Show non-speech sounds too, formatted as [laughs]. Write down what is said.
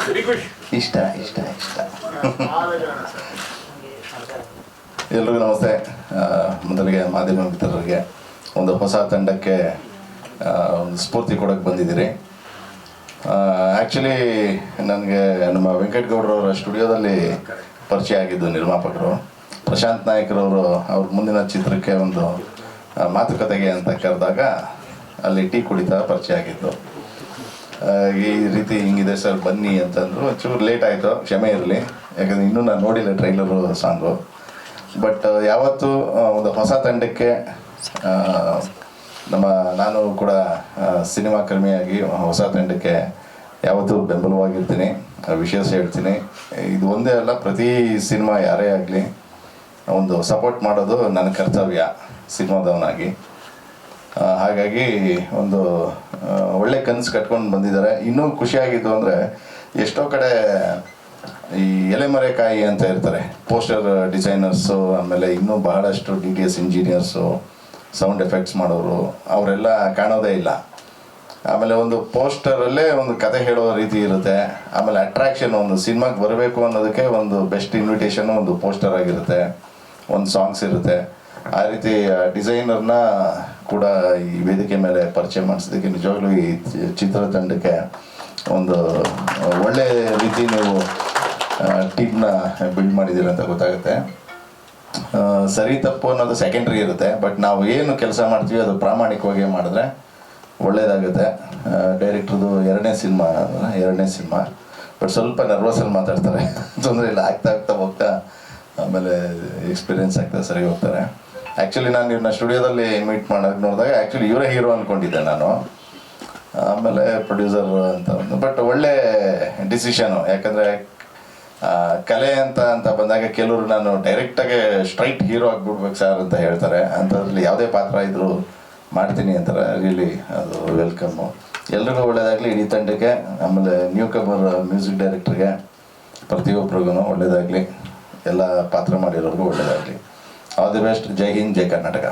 ಇಷ್ಟ ಇಷ್ಟ ಇಷ್ಟ. [laughs] ಎಲ್ರಿಗೂ ನಮಸ್ತೆ. ಮೊದಲಿಗೆ ಮಾಧ್ಯಮ ಮಿತ್ರರಿಗೆ ಒಂದು ಹೊಸ ತಂಡಕ್ಕೆ ಒಂದು ಸ್ಫೂರ್ತಿ ಕೊಡೋಕ್ಕೆ ಬಂದಿದ್ದೀರಿ. ಆ್ಯಕ್ಚುಲಿ ನನಗೆ ನಮ್ಮ ವೆಂಕಟಗೌಡರವರ ಸ್ಟುಡಿಯೋದಲ್ಲಿ ಪರಿಚಯ ಆಗಿದ್ದು ನಿರ್ಮಾಪಕರು. ಪ್ರಶಾಂತ್ ನಾಯಕರವರು ಅವ್ರ ಮುಂದಿನ ಚಿತ್ರಕ್ಕೆ ಒಂದು ಮಾತುಕತೆಗೆ ಅಂತ ಕರೆದಾಗ ಅಲ್ಲಿ ಟೀ ಕುಡಿತಾ ಪರಿಚಯ ಆಗಿದ್ದು. ಈ ರೀತಿ ಹಿಂಗಿದೆ ಸರ್, ಬನ್ನಿ ಅಂತಂದ್ರು. ಚೂರು ಲೇಟ್ ಆಯ್ತು, ಕ್ಷಮೆ ಇರಲಿ. ಯಾಕಂದ್ರೆ ಇನ್ನೂ ನಾನು ನೋಡಿಲ್ಲ ಟ್ರೈಲರು ಸಾಂಗು ಬಟ್ ಯಾವತ್ತು ಒಂದು ಹೊಸ ತಂಡಕ್ಕೆ ನಮ್ಮ, ನಾನು ಕೂಡ ಸಿನಿಮಾ ಕರ್ಮಿಯಾಗಿ ಹೊಸ ತಂಡಕ್ಕೆ ಯಾವತ್ತೂ ಬೆಂಬಲವಾಗಿರ್ತೀನಿ. ವಿಶೇಷ ಹೇಳ್ತೀನಿ. ಇದು ಒಂದೇ ಅಲ್ಲ, ಪ್ರತಿ ಸಿನಿಮಾ ಯಾರೇ ಆಗಲಿ, ಒಂದು ಸಪೋರ್ಟ್ ಮಾಡೋದು ನನ್ನ ಕರ್ತವ್ಯ ಸಿನಿಮಾದವನಾಗಿ ಹಾಗಾಗಿ ಒಂದು ಒಳ್ಳೆ ಕನಸು ಕಟ್ಕೊಂಡು ಬಂದಿದ್ದಾರೆ. ಇನ್ನೂ ಖುಷಿಯಾಗಿದ್ದು ಅಂದರೆ ಎಷ್ಟೋ ಕಡೆ ಈ ಎಲೆಮರೆಕಾಯಿ ಅಂತ ಇರ್ತಾರೆ. ಪೋಸ್ಟರ್ ಡಿಸೈನರ್ಸು, ಆಮೇಲೆ ಇನ್ನೂ ಬಹಳಷ್ಟು D T S engineers, sound effects ಮಾಡೋರು, ಅವರೆಲ್ಲ ಕಾಣೋದೇ ಇಲ್ಲ. ಆಮೇಲೆ ಒಂದು ಪೋಸ್ಟರಲ್ಲೇ ಒಂದು ಕತೆ ಹೇಳೋ ರೀತಿ ಇರುತ್ತೆ. ಆಮೇಲೆ ಅಟ್ರಾಕ್ಷನ್ ಒಂದು ಸಿನಿಮಾಗೆ ಬರಬೇಕು ಅನ್ನೋದಕ್ಕೆ ಒಂದು ಬೆಸ್ಟ್ ಇನ್ವಿಟೇಷನ್ ಒಂದು ಪೋಸ್ಟರ್ ಆಗಿರುತ್ತೆ. ಒಂದು ಸಾಂಗ್ಸ್ ಇರುತ್ತೆ. ಆ ರೀತಿ ಡಿಸೈನರ್ನ ಕೂಡ ಈ ವೇದಿಕೆ ಮೇಲೆ ಪರಿಚಯ ಮಾಡಿಸೋದಕ್ಕೆ ನಿಜವಾಗ್ಲೂ ಈ ಚಿತ್ರ ತಂಡಕ್ಕೆ ಒಂದು ಒಳ್ಳೆ ರೀತಿ ನೀವು ಟೀಮ್ನ ಬಿಲ್ಡ್ ಮಾಡಿದ್ದೀರ ಅಂತ ಗೊತ್ತಾಗುತ್ತೆ. ಸರಿ ತಪ್ಪು ಅನ್ನೋದು ಸೆಕೆಂಡ್ರಿ ಇರುತ್ತೆ ಬಟ್ ನಾವು ಏನು ಕೆಲಸ ಮಾಡ್ತೀವಿ ಅದು ಪ್ರಾಮಾಣಿಕವಾಗಿ ಮಾಡಿದ್ರೆ ಒಳ್ಳೇದಾಗುತ್ತೆ. ಡೈರೆಕ್ಟ್ರದು ಎರಡನೇ ಸಿನಿಮಾ ಎರಡನೇ ಸಿನಿಮಾ. ಬಟ್ ಸ್ವಲ್ಪ ನರ್ವಸಲ್ಲಿ ಮಾತಾಡ್ತಾರೆ. [laughs] ತೊಂದರೆ ಇಲ್ಲ, ಆಗ್ತಾ ಆಗ್ತಾ ಹೋಗ್ತಾ, ಆಮೇಲೆ ಎಕ್ಸ್ಪೀರಿಯನ್ಸ್ ಆಗ್ತಾ ಸರಿ ಹೋಗ್ತಾರೆ. ಆ್ಯಕ್ಚುಲಿ ನಾನು ಇವ್ರನ್ನ ಸ್ಟುಡಿಯೋದಲ್ಲಿ ಮೀಟ್ ಮಾಡೋಕೆ ನೋಡಿದಾಗ ಆ್ಯಕ್ಚುಲಿ ಇವರೇ ಹೀರೋ ಅನ್ಕೊಂಡಿದ್ದೆ ನಾನು. ಆಮೇಲೆ ಪ್ರೊಡ್ಯೂಸರ್ ಅಂತ ಬಟ್ ಒಳ್ಳೆ ಡಿಸಿಷನು ಯಾಕಂದರೆ ಕಲೆ ಅಂತ ಅಂತ ಬಂದಾಗ ಕೆಲವರು ನಾನು ಡೈರೆಕ್ಟಾಗಿ ಸ್ಟ್ರೈಟ್ ಹೀರೋ ಆಗಿಬಿಡ್ಬೇಕು ಸರ್ ಅಂತ ಹೇಳ್ತಾರೆ. ಅಂಥದ್ರಲ್ಲಿ ಯಾವುದೇ ಪಾತ್ರ ಇದ್ದರೂ ಮಾಡ್ತೀನಿ ಅಂತಾರೆ. ರಿಯಲಿ ಅದು ವೆಲ್ಕಮ್ಮು ಎಲ್ರಿಗೂ ಒಳ್ಳೇದಾಗಲಿ. ಇಡೀ ತಂಡಕ್ಕೆ, ಆಮೇಲೆ ನ್ಯೂ ಕಮರ್ ಮ್ಯೂಸಿಕ್ ಡೈರೆಕ್ಟ್ರಿಗೆ ಪ್ರತಿಯೊಬ್ಬರಿಗೂ ಒಳ್ಳೇದಾಗಲಿ. ಎಲ್ಲ ಪಾತ್ರ ಮಾಡಿರೋರಿಗೂ ಒಳ್ಳೇದಾಗಲಿ. All the best. జై హింద్ జై కర్ణాటక.